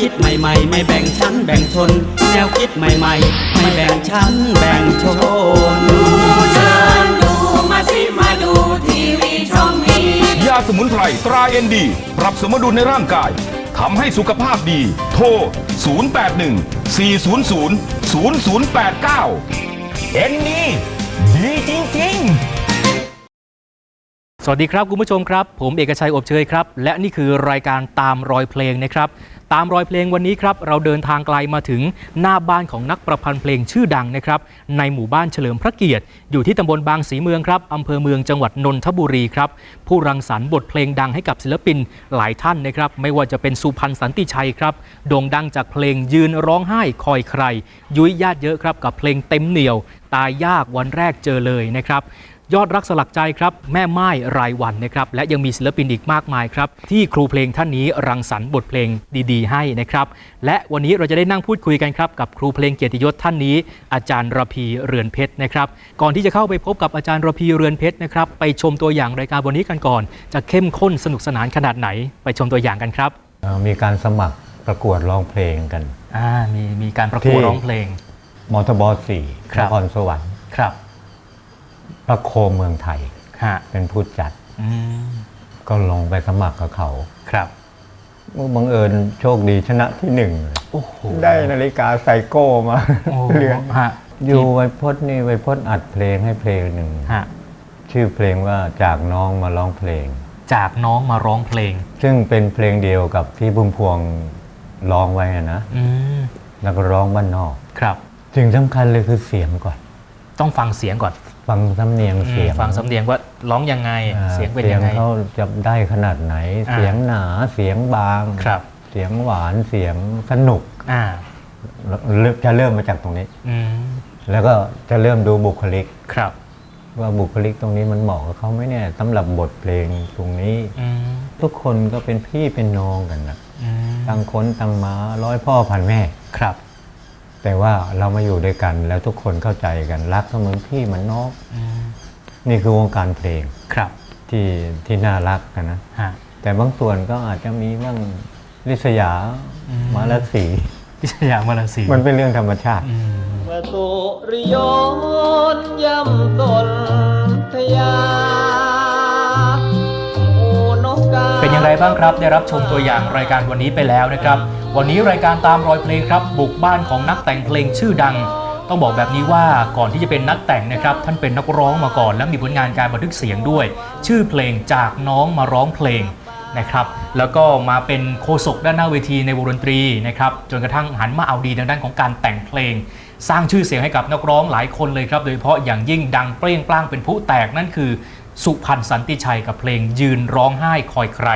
คิดใหม่ๆ ไม่แบ่งชั้นแบ่งชน แนวคิดใหม่ๆ ไม่แบ่งชั้นแบ่งชนเชิญดูมาสิมาดูทีวีช่องนี้ ยาสมุนไพรตราเอ็นดี ปรับสมดุลในร่างกายทำให้สุขภาพดี โทร 081 400 0089 เอ็นดีดีจริง ๆสวัสดีครับ คุณผู้ชมครับ ผมเอกชัยอบเชยครับ และนี่คือรายการตามรอยเพลงนะครับ ตามรอยเพลงวันนี้ครับเราเดินทางไกลมาถึงหน้าบ้านของนักประพันธ์เพลงชื่อดังนะครับในหมู่บ้านเฉลิมพระเกียรติ อยู่ที่ตำบลบางสีเมืองครับอำเภอเมืองจังหวัดนนทบุรีครับผู้รังสรรค์บทเพลงดังให้กับศิลปินหลายท่านนะครับไม่ว่าจะเป็นสุพรรณสันติชัยครับโด่งดังจากเพลงยืนร้องไห้คอยใคร ยุ้ยญาติเยอะครับกับเพลงเต็มเหนียว ตายยากวันแรกเจอเลยนะครับ ยอดรักสลักใจครับแม่ไม้รายวันนะครับและยังมีศิลปินอีกมากมายครับที่ครูเพลงท่านนี้รังสรรค์บทเพลงดี ๆ ให้นะครับและวันนี้เราจะได้นั่งพูดคุยกันครับกับครูเพลงเกียรติยศท่านนี้ อาจารย์ระพีเรือนเพชรนะครับก่อนที่จะเข้าไปพบกับอาจารย์ระพีเรือนเพชรนะครับไปชมตัวอย่างรายการวันนี้กันก่อน จะเข้มข้นสนุกสนานขนาดไหน ไปชมตัวอย่างกันครับเอ่อมีการสมัครประกวดร้องเพลงกันอ่ามีมีการประกวดที่ร้องเพลงมทบสี่ครันบครสวรรค์ครับ ประโคมเมืองไทยฮะเป็นผู้จัดอืมก็ลงไปสมัครกับเขาครับบังเอิญโชคดีชนะที่หนึ่งเลยโอ้โหได้นาฬิกาไซโก้มาโอ้เรือนฮะอยู่ไวพจน์นี่ไวพจน์อัดเพลงให้เพลงหนึ่งฮะชื่อเพลงว่าจากน้องมาร้องเพลง จากน้องมาร้องเพลง ซึ่งเป็นเพลงเดียวกับที่พุ่มพวงร้องไว้อะนะอืมแล้วก็ร้องบ้านนอกครับสิ่งสำคัญเลยคือเสียงก่อน ต้องฟังเสียงก่อน ฟังสำเนียงเสียงอืมฟังสำเนียงว่าร้องยังไงอ่าเสียงเป็นยังไงเขาจะได้ขนาดไหนอ่าเสียงหนาเสียงบางครับ เสียงหวานเสียงสนุกอ่าเริ่มจะเริ่มมาจากตรงนี้อืมแล้วก็จะเริ่มดูบุคลิกครับ ว่าบุคลิกตรงนี้มันเหมาะกับเขาไหมเนี่ยสำหรับบทเพลงตรงนี้อืมทุกคนก็เป็นพี่เป็นน้องกันนะอืมตั้งคนตั้งม้าร้อยพ่อพันแม่ครับ แต่ว่าเรามาอยู่ด้วยกันแล้วทุกคนเข้าใจกันรักเสมือนพี่เหมือนน้องอืมนี่คือวงการเพลงครับที่ที่น่ารักกันนะฮะแต่บางส่วนก็อาจจะมีบ้างลิษยาอืมมาลสีพิชยามาลาสีมันเป็นเรื่องธรรมชาติอืมเมื่อสุริยนต์ย่ำตนทยาหมูนกกาเป็นอย่างไรบ้างครับ ได้รับชมตัวอย่างรายการวันนี้ไปแล้วนะครับ วันนี้รายการตามรอยเพลงครับ บุกบ้านของนักแต่งเพลงชื่อดัง ต้องบอกแบบนี้ว่าก่อนที่จะเป็นนักแต่งนะครับ ท่านเป็นนักร้องมาก่อน และมีผลงานการบันทึกเสียงด้วย ชื่อเพลงจากน้องมาร้องเพลงนะครับ แล้วก็มาเป็นโฆษกด้านหน้าเวทีในวงดนตรีนะครับจนกระทั่งหันมาเอาดีทางด้านของการแต่งเพลง สร้างชื่อเสียงให้กับนักร้องหลายคนเลยครับ โดยเฉพาะอย่างยิ่งดังเปรี้ยงปร้างเป็นผู้แตกนั่นคือ สุพรรณสันติชัยกับเพลงยืนร้องไห้คอยใคร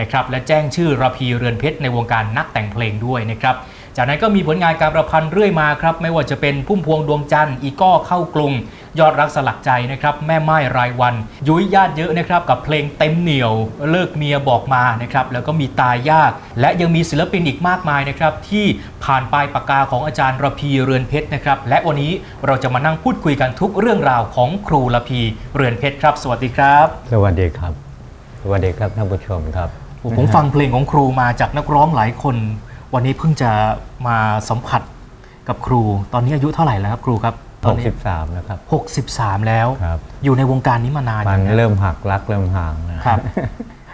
นะครับและแจ้งชื่อระพีเรือนเพชรในวงการนักแต่งเพลงด้วยนะครับจากนั้นก็มีผลงานการประพันธ์เรื่อยมาครับไม่ว่าจะเป็นพุ่มพวงดวงจันทร์อีก้อเข้ากรุง ยอดรักสลักใจนะครับแม่ไม้รายวัน ยุ้ยญาติเยอะนะครับกับเพลงเต็มเหนียว เลิกเมียบอกมานะครับแล้วก็มีตายยาก และยังมีศิลปินอีกมากมายนะครับที่ผ่านปลายปากกาของอาจารย์ระพีเรือนเพชรนะครับและวันนี้เราจะมานั่งพูดคุยกันทุกเรื่องราวของครูระพีเรือนเพชรครับ สวัสดีครับ สวัสดีครับ สวัสดีครับท่านผู้ชมครับ ผมฟังเพลงของครูมาจากนักร้องหลายคน วันนี้เพิ่งจะมาสัมผัสกับครู ตอนนี้อายุเท่าไหร่แล้วครับครูครับตอนนี้63นะครับ 63 แล้วครับอยู่ในวงการนี้มานานมันยังไงเริ่มหักรักเริ่มห่างนะครับ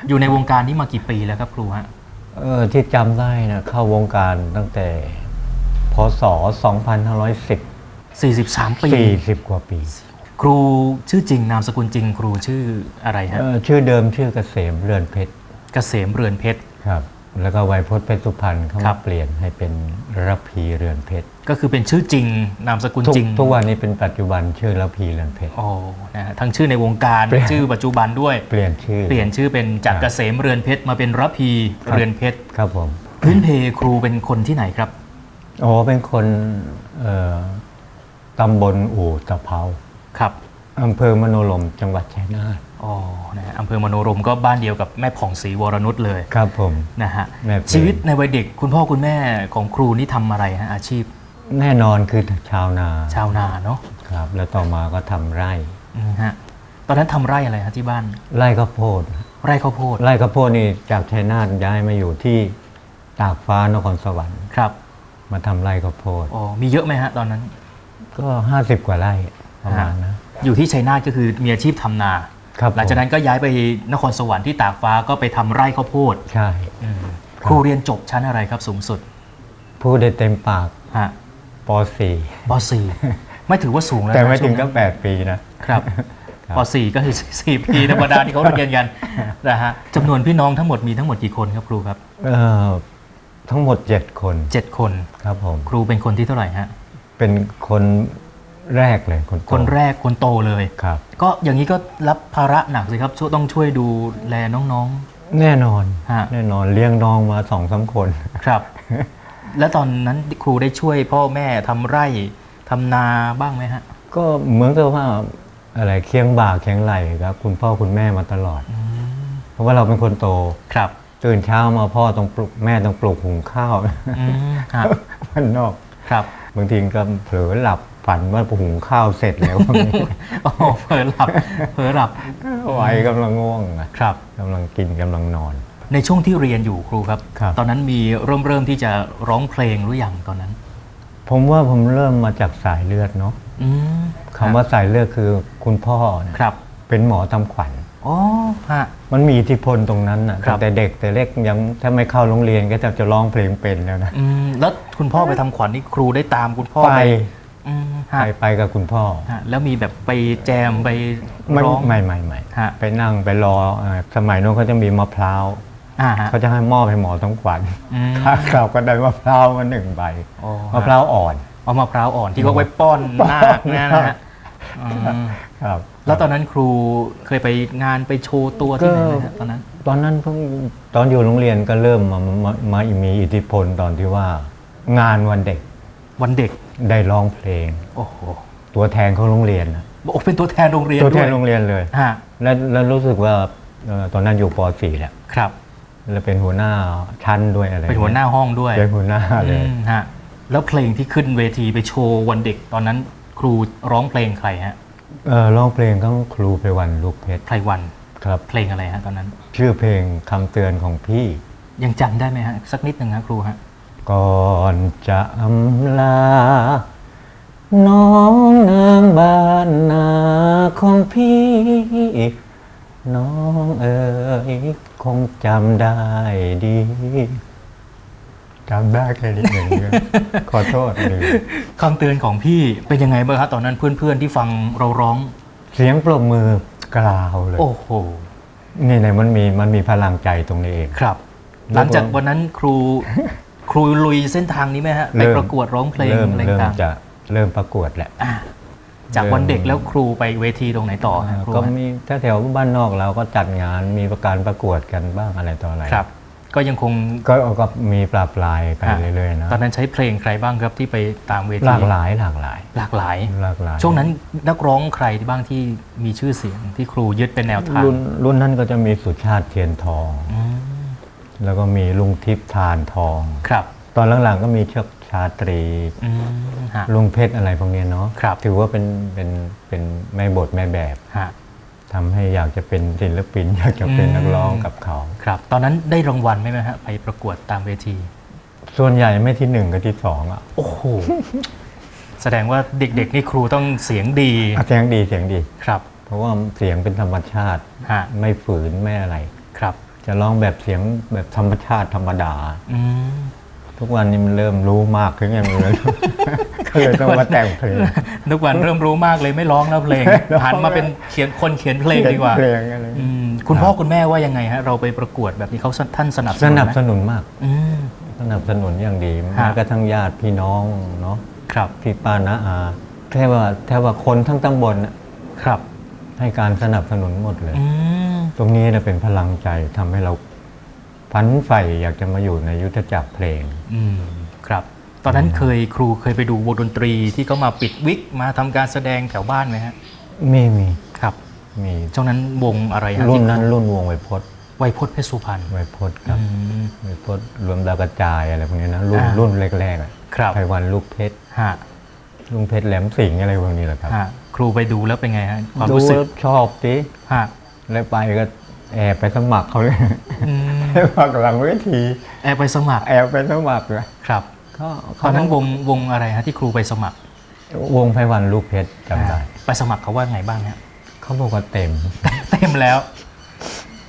อยู่ในวงการนี้มากี่ปีแล้วครับครูฮะเออที่จำได้นะเข้าวงการตั้งแต่พศ 2510 43 ปี 40 กว่าปี ครูชื่อจริงนามสกุลจริง ครูชื่ออะไรฮะเออชื่อเดิมชื่อเกษมเรือนเพชร เกษมเรือนเพชรครับแล้วก็ไวยพจน์เพชรสุพรรณเขาครัมาบเปลี่ยนให้เป็นระพีเรือนเพชรก็คือเป็นชื่อจริงนามสกุลทุกจริง ทุกวันนี้เป็นปัจจุบันชื่อระพีเรือนเพชรโอ้นะฮะทั้งชื่อในวงการเปลี่ยนชื่อปัจจุบันด้วยเปลี่ยนชื่อ เปลี่ยนชื่อเป็นจากครับเกษมเรือนเพชรมาเป็นระพีครับเรือนเพชรครับผมพื้นเพครูเป็นคนที่ไหนครับโอ้เป็นคนเอ่อตำบลอู่ตะเภาครับอำเภอมโนรมจังหวัดชัยนาท อ๋อนะฮะอำเภอมโนรมก็บ้านเดียวกับแม่ผ่องศรีวรนุชเลยครับผมนะฮะแม่เพลง ชีวิตในวัยเด็กคุณพ่อคุณแม่ของครูนี่ทำอะไรฮะอาชีพแน่นอนคือชาวนาชาวนาเนาะครับ แล้วต่อมาก็ทำไร่ อืมฮะตอนนั้นทำไร่อะไรฮะที่บ้าน ไร่ข้าวโพด ไร่ข้าวโพดไร่ข้าวโพดนี่จากชัยนาทย้ายมาอยู่ที่ตากฟ้านครสวรรค์ ครับมาทำไร่ข้าวโพด อ๋อมีเยอะไหมฮะตอนนั้น ก็ 50 กว่าไร่ประมาณนะ อยู่ที่ชัยนาทก็คือมีอาชีพทำนาครับ หลังจากผมนั้นก็ย้ายไปนครสวรรค์ที่ตากฟ้าก็ไปทำไร่ข้าวโพดใช่อืมครับครูเรียนจบชั้นอะไรครับสูงสุด พูดได้เต็มปากฮะปป .4 ไม่ถือว่าสูง .4 แล้วแต่นะไม่ถึงช่ก็วนั้น8ปีนะครับครับป .4 ก็คือ 4 ปีธรรมดาที่เขาเรียนกันนะฮะจำนวนพี่น้องทั้งหมดมีทั้งหมดกี่คนครับครูครับเอ่อทั้งหมด 7 คน 7 คนครับผมครูเป็นคนที่เท่าไหร่ฮะเป็นคน แรกเลยคนโตคนแรกคนโตเลย ครับ ก็อย่างนี้ก็รับภาระหนักสิครับช่วยต้องช่วยดูแลน้อง แน่นอน ฮะ แน่นอนเลี้ยงน้องมาสองสามคน ๆ ครับ แล้วตอนนั้นครูได้ช่วยพ่อแม่ทำไร่ทำนาบ้างไหมฮะ ก็เหมือนกับว่าอะไรเคียงบ่าเคียงไหลครับ คุณพ่อคุณแม่มาตลอด เพราะว่าเราเป็นคนโต ครับตื่นเช้ามาพ่อต้องปลุกแม่ต้องปลุกหุงข้าว อืมครับมันนอก ครับ บางทีก็เผลอหลับ ฝันว่าหุงข้าวเสร็จแล้วโอ้เผลอหลับเผลอหลับไว้กำลังง่วงอะครับกำลังกินกำลังนอน ในช่วงที่เรียนอยู่ครูครับครับ ตอนนั้นมีเริ่มเริ่มที่จะร้องเพลงหรือยังตอนนั้น ผมว่าผมเริ่มมาจากสายเลือดเนาะอืมคำว่าสายเลือดคือคุณพ่อเนี่ยครับ เป็นหมอทำขวัญอ๋อฮะมันมีอิทธิพลตรงนั้นนะครัตั้บงแต่เด็กแต่เล็กยังถ้าไม่เข้าโรงเรียนก็จะจะร้องเพลงเป็นแล้วนะอืมแล้วคุณพ่อไปทำขวัญนี่ครูได้ตามคุณพ่อไปอืม ไปฮะไปกับคุณพ่อฮะแล้วมีแบบไปแจมไปไม่ร้องไม่ไม่ไม่ฮะไปนั่งไปรอเอ่อสมัยโน้นเขาจะมีมะพร้าวอ่าฮะเขาจะให้มอบให้หมอทั้งขวัญอืมข้าเราก็ได้มะพร้าวมาหนึ่งใบอ๋อมะพร้าวอ่อนเอามะพร้าวอ่อนที่เขาไว้ป้อนนาคเนยนะฮะอืมครับแล้วตอนนั้นครูเคยไปงานไปโชว์ตัวที่ไหนไหมฮะตอนนั้น ตอนนั้นเพิ่งตอนอยู่โรงเรียนก็เริ่มมามามามีอิทธิพลตอนที่ว่า งานวันเด็ก วันเด็ก ได้ร้องเพลง โอ้โหตัวแทนของโรงเรียนนะโอ้เป็นตัวแทนโรงเรียนตัวแทด้วนยโรงเรียนเลยฮะแล้วแล้วรู้สึกว่าเอ่อตอนนั้นอยู่ป .4 แหละครับแล้วเป็นหัวหน้าชั้นด้วยอะไรเป็นหัวหน้าห้องด้วยเป็นหัวหน้าเลยอืมฮะแล้วเพลงที่ขึ้นเวทีไปโชว์วันเด็กตอนนั้นครูร้องเพลงใครฮะเออร้องเพลงของครูไพวันลูกเพชรไพรวันครับเพลงอะไรฮะตอนนั้น ชื่อเพลงคำเตือนของพี่ ยังจำได้ไหมฮะสักนิดหนึ่งฮะครูฮะ ก่อนจะอำลา น้องนางบ้านนาของพี่ น้องเอ๋ยคงจำได้ดีจำได้แค่นิดหนึ่งเดียวขอโทษเลยคำเตือนของพี่เป็นยังไงบ้างครับตอนนั้นเพื่อนๆที่ฟังเราร้อง เสียงปรบมือกล่าวเลย โอ้โหนี่ไหนมันมีมันมีพลังใจตรงนี้เองครับ หลังจากวันนั้นครู ครูลุยเส้นทางนี้ไหมฮะ ไปเริ่มประกวดร้องเพลงเริ่มอะไรเริ่มต่างจะเริ่มประกวดแหละๆอะจากวันเด็กแล้วครูไปเวทีตรงไหนต่อฮะครูก็ฮะมีถ้าแถวบ้านนอกเราก็จัดงานมีประการประกวดกันบ้างอะไรต่ออะไรครับ ก็ยังคงก็ก็มีปลาปลายไปฮะเรื่อยๆนะตอนนั้นใช้เพลงใครบ้างครับที่ไปตามเวทีหลากหลายหลากหลาย หลากหลายหลากหลาย ช่วงนั้นนักร้องใครที่บ้างที่มีชื่อเสียงที่ครูยึดเป็นแนวทางรุ่นรุ่นนั้นก็จะมีสุชาติเทียนทองอืม แล้วก็มีลุงทิพย์ทานทอง ครับ ตอนหลังๆก็มีเชือกชาตรี อืมฮะ ลุงเพชรอะไรพวกเนี้ยเนาะครับ ถือว่าเป็นเป็นเป็นแม่บทแม่แบบฮะ ทำให้อยากจะเป็นศิลปิน อยากจะเป็นอืมนักร้องกับเขา ครับ ตอนนั้นได้รางวัลไหมฮะ ไปประกวดตามเวที ส่วนใหญ่ไม่ที่หนึ่งก็ที่สองอะโอ้โห แสดงว่าเด็กๆ นี่ครูต้องเสียงดีอะเสียงดีเสียงดี ครับ เพราะว่าเสียงเป็นธรรมชาติ ฮะ ไม่ฝืนไม่อะไร ครับ จะร้องแบบเสียงแบบธรรมชาติธรรมดาอืมทุกวันนี้มันเริ่มรู้มากขึ้นไงมันเลยก็เลยต้องมาแต่งเพลงทุกวันเริ่มรู้มากเลยไม่ร้องแล้วเพลงหันมาเป็นเขียนคนเขียนเพลงดีกว่าเพลงอะไรอืมคุณพ่อคุณแม่ว่ายังไงฮะเราไปประกวดแบบนี้เขาท่านสนับสสนุนนับไหมสนุนมากอืมสนับสนุนอย่างดีฮะแม้กระทั่งญาติพี่น้องเนาะครับพี่ป้านาอาแค่ว่าแค่ว่าคนทั้งตำบลน่ะครับ ให้การสนับสนุนหมดเลยอืม ตรงนี้นะเป็นพลังใจทำให้เราพันใฝ่อยากจะมาอยู่ในยุทธจักรเพลง อืมครับ ตอนนั้นเคยครูเคยไปดูวงดนตรีที่เขามาปิดวิกมาทำการแสดงแถวบ้านไหมฮะมีมีครับมีช่วงนั้นวงอะไรฮะรุ่นที่นั้นรุ่นวงไวพจน์ไวยพจน์เพชรสุพรรณไวพจน์ครับอืม ไวพจน์รวมดาวกระจายอะไรพวกนี้นะรุ่นอ่ารุ่นแรกๆอะครับ ไพวันลูกเพชรฮะลุงเพชรแหลมสิงห์อะไรพวกนี้แหละครับฮะครูไปดูแล้วเป็นไงฮะความดูรู้สึกแล้วชอบดิฮะ แล้วไปก็แอบไปสมัครเขาเลยอืมสมัครหลังเวทีแอบไปสมัครแอบไปสมัครเลยครับก็ตอนนั้นวงวงอะไรฮะที่ครูไปสมัคร วงไพวันลูกเพชรจำได้อ่าไปสมัครเขาว่าไงบ้างฮะเขาบอกว่าเต็ม เต็มแล้ว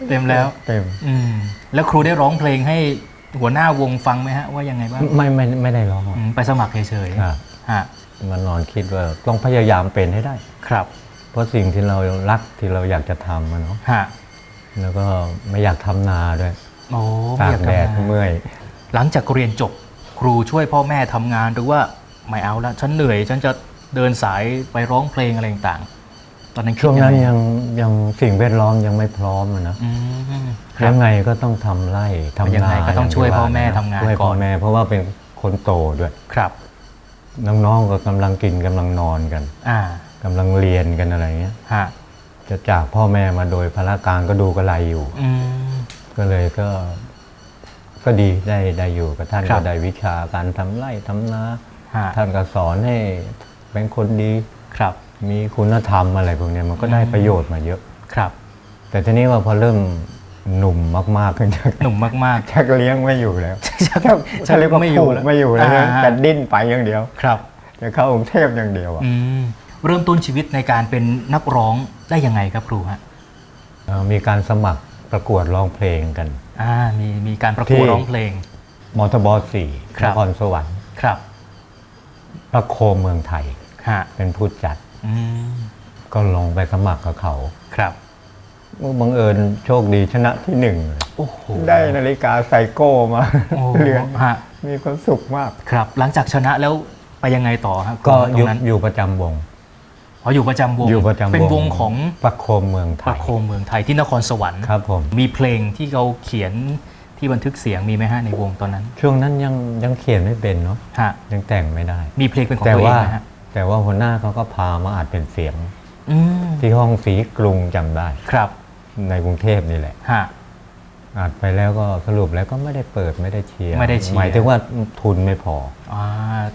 เต็มแล้วเต็ม อืมแล้วครูได้ร้องเพลงให้หัวหน้าวงฟังไหมฮะว่ายังไงบ้างไม่ไม่ไม่ได้ร้องอืมไปสมัครเฉยครับๆฮะมันนอนคิดว่าต้องพยายามเป็นให้ได้ครับ เพราะสิ่งที่เรารักที่เราอยากจะทำอะเนาะฮะแล้วก็ไม่อยากทำนาด้วยโอ้ตาไม่อยากกแดดทำงานเมื่อย หลังจากเรียนจบครูช่วยพ่อแม่ทำงานหรือว่าไม่เอาละฉันเหนื่อย ฉันจะเดินสายไปร้องเพลงอะไรต่างๆ ตอนนั้นคิดช่วงนั้นไยังยังสิ่งแวดล้อมยังไม่พร้อมอะนะอืมครัยับงไงก็ต้องทำไร่ทำยังนาไงก็ต้องช่วยที่พ่อแม่ะทำงานช่วยก่พ่ออน แม่เพราะว่าเป็นคนโตด้วย ครับ น้องๆก็กำลังกินกำลังนอนกัน อ่า กำลังเรียนกันอะไรเงี้ยฮะจะจากพ่อแม่มาโดยพละการก็ดูกระไรอยู่ อืม ก็เลยก็ ก็ดีได้ได้อยู่กับท่านครัก็บ ได้วิชาการทำไร่ทำนา ฮะท่านก็สอนให้เป็นคนดี ครับ มีคุณธรรมอะไรพวกเนี้ยมันก็ได้อืมประโยชน์มาเยอะ ครับ แต่ทีนี้ว่าพอเริ่มหนุ่มมากๆขึ้นชักหนุ่มมาก ชักเลี้ยงไม่อยู่แล้วๆชักชักชัเรียกว่าไม่อยู่ผูกแล้วไม่อยู่แล้วนะาแต่ดิ้นไปอย่างเดียวครับ จะเข้ากรุงเทพอย่างเดียวอะอืม เริ่มต้นชีวิตในการเป็นนักร้องได้ยังไงครับครูฮะเอ่อมีการสมัครประกวดร้องเพลงกันอ่ามีมีการประที่กวดร้องเพลงมทบสี่ครันบครสวรรค์ครับ พระโคมเมืองไทยฮะเป็นผู้จัดอืมก็ลงไปสมัครกับเขาครับบังเอิญโชคดีชนะที่หนึ่งเลยโอ้โหได้นาฬิกาไซโก้มาโอ้เรือนฮะมีความสุขมากครับ หลังจากชนะแล้วไปยังไงต่อฮะก็ตรอยู่งนั้นอยู่ประจำวง อ๋ออยู่ประจำวงอยู่ประจำวงเป็นวงของประโคมเมืองไทประยโคมเมืองไทยที่นครสวรรค์ครับผมมีเพลงที่เขาเขียนที่บันทึกเสียงมีไหมฮะในวงตอนนั้น ช่วงนั้นยังยังเขียนไม่เป็นเนาะฮะยังแต่งไม่ได้ มีเพลงเป็นของแต่ตัวเอว่างไหมฮะแต่ว่าหัวหน้าเขาก็พามาอัดเป็นเสียงอืมที่ห้องสีกรุงจำได้ครับ ในกรุงเทพนี่แหละฮะ อัดไปแล้วก็สรุปแล้วก็ไม่ได้เปิดไม่ได้เชียร์ไม่ได้เชียร์ หมายถึงว่าทุนไม่พออ่า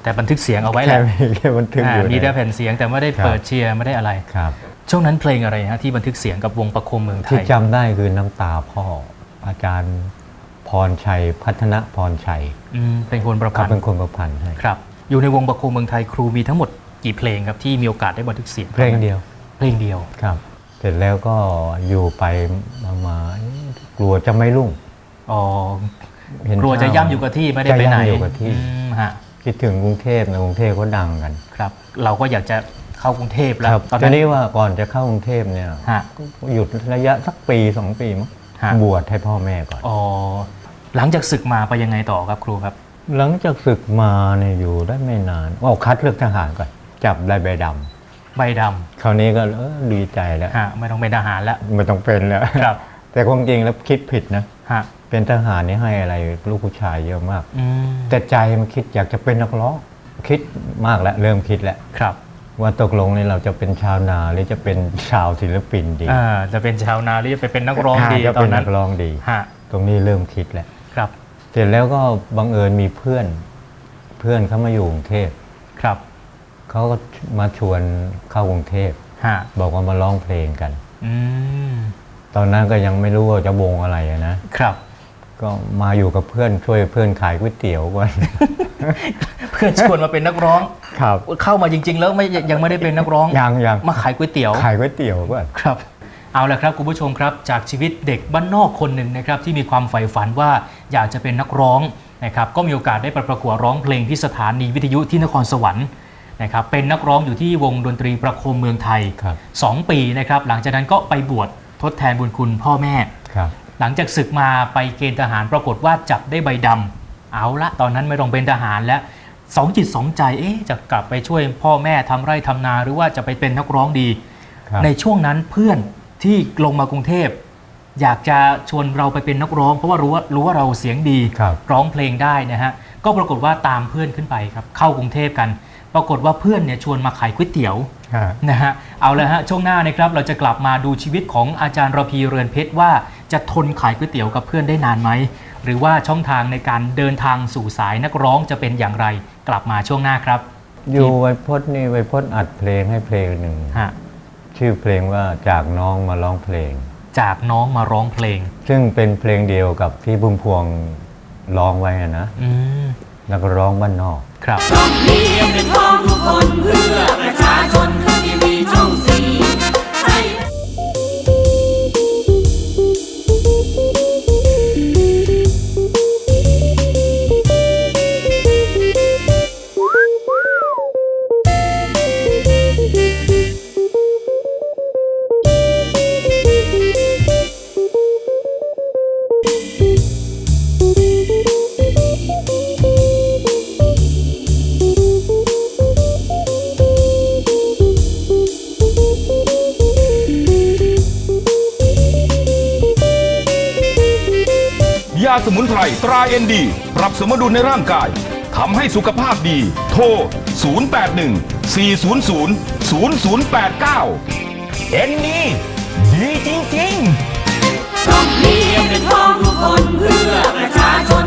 แต่บันทึกเสียงเอาไว้แหแค่ละมีแค่บันทึกอ่าอยู่มีในแต่แผ่นเสียงแต่ไม่ได้ครับเปิดเชียร์ไม่ได้อะไร ครับ ช่วงนั้นเพลงอะไรฮะที่บันทึกเสียงกับวงประโคมเมืองไทที่ย จำได้คือน้ำตาพ่ออาจารย์พรชัย พัฒนพรชัยอืมเป็นคนประเขาพันเป็นธ์คนประพันธ์ให้ครับ อยู่ในวงประโคมเมืองไทยครูมีทั้งหมดกี่เพลงครับที่มีโอกาสได้บันทึกเสียงเพลงเดียวเพลงเดียว ครับ เสร็จแล้วก็อยู่ไปมามาเอ๊ะ กลัวจะไม่รุ่งอ๋อ เห็นกลัวจะข่าย่ำอยู่กับที่ไม่ได้ไปไหนจะย่ำอยู่กับที่ อืมฮะคิดถึงกรุงเทพในกรุงเทพก็ดังกันครับ เราก็อยากจะเข้ากรุงเทพแล้วครับตอนทีนั้นนี้ว่าก่อนจะเข้ากรุงเทพเนี่ย ฮะก็หยุดระยะสักปีสองปีมั้งฮะ บวชให้พ่อแม่ก่อน อ๋อหลังจากศึกมาไปยังไงต่อครับครูครับ หลังจากศึกมาเนี่ยอยู่ได้ไม่นานว่าคัดเลือกทหารก่อน จับได้ใบดำใบดคราวนี้ก็เออดีใจแล้วำฮะไม่ต้องเป็นทหารแล้วไม่ต้องเป็นแล้ว ครับ แต่ความจริงแล้วคิดผิดนะ ฮะ เป็นทหารนี่ให้อะไรลูกผู้ชายเยอะมาก อืมแต่ใจมันคิดอยากจะเป็นนักร้องคิดมากแล้ว เริ่มคิดแล้วครับว่าตกลงนี่เราจะเป็นชาวนาหรือจะเป็นชาวศิลปินดีอ่าจะเป็นชาวนาหรือจะไปเป็นนักร้องดีจะตอเป็นนนั้นันกร้องดี ฮะตรงนี้เริ่มคิดแล้ว ครับเสร็จแล้วก็บังเอิญมีเพื่อน เพื่อนเขามาอยู่กรุงเทพครับเขาก็มาชวนเข้ากรุงเทพ ฮะบอกว่ามาร้องเพลงกัน อืม ตอนนั้นก็ยังไม่รู้ว่าจะวงอะไรอะนะครับ ก็มาอยู่กับเพื่อนช่วยเพื่อนขายก๋วยเตี๋ยวก่อน เพื่อนชวนมาเป็นนักร้อง ครับ เข้ามาจริง ๆ แล้วไม่ยังไม่ได้เป็นนักร้องยังยังมาขายก๋วยเตี๋ยว ขายก๋วยเตี๋ยวก่อนครับเอาละครับคุณผู้ชมครับจากชีวิตเด็กบ้านนอกคนหนึ่งนะครับที่มีความใฝ่ฝันว่าอยากจะเป็นนักร้องนะครับก็มีโอกาสได้ไปประกวดร้องเพลงที่สถานีวิทยุที่นครสวรรค์นะครับเป็นนักร้องอยู่ที่วงดนตรีประโคมเมืองไทยครับ2ปีนะครับหลังจากนั้นก็ไปบวช ทดแทนบุญคุณพ่อแม่ ครับ หลังจากศึกมาไปเกณฑ์ทหารปรากฏว่าจับได้ใบดำเอาละตอนนั้นไม่ต้องเป็นทหารแล้วสองจิตสองใจเอ๊ะจะกลับไปช่วยพ่อแม่ทำไร่ทำนาหรือว่าจะไปเป็นนักร้องดี ครับ ในช่วงนั้นเพื่อนที่ลงมากรุงเทพ อยากจะชวนเราไปเป็นนักร้อง เพราะว่ารู้ว่ารู้ว่าเราเสียงดีครับ ร้องเพลงได้นะฮะก็ปรากฏว่าตามเพื่อนขึ้นไปครับเข้ากรุงเทพกัน ปรากฏว่าเพื่อนเนี่ยชวนมาขายก๋วยเตี๋ยวฮะ นะฮะเอาละฮะช่วงหน้านะครับเราจะกลับมาดูชีวิตของอาจารย์ระพีเรือนเพชรว่าจะทนขายก๋วยเตี๋ยวกับเพื่อนได้นานไหม หรือว่าช่องทางในการเดินทางสู่สายนักร้องจะเป็นอย่างไร กลับมาช่วงหน้าครับ อยู่ไวพจน์นี่ไวพจน์อัดเพลงให้เพลงหนึ่งฮะชื่อเพลงว่าจากน้องมาร้องเพลง จากน้องมาร้องเพลง ซึ่งเป็นเพลงเดียวกับที่พุ่มพวงร้องไว้อะนะอืมแล้วก็ร้องบ้านนอกครับช่องนี้เป็นของทุกคนเพื่อประ ชาชน สมุนไพรตราเอ็นดีปรับสมดุลในร่างกายทำให้สุขภาพดี โทร 081 400 0089 เอ็นดีดีจริงๆ ต้องเพียงเป็นพ่อทุกคนเพื่อประชาชน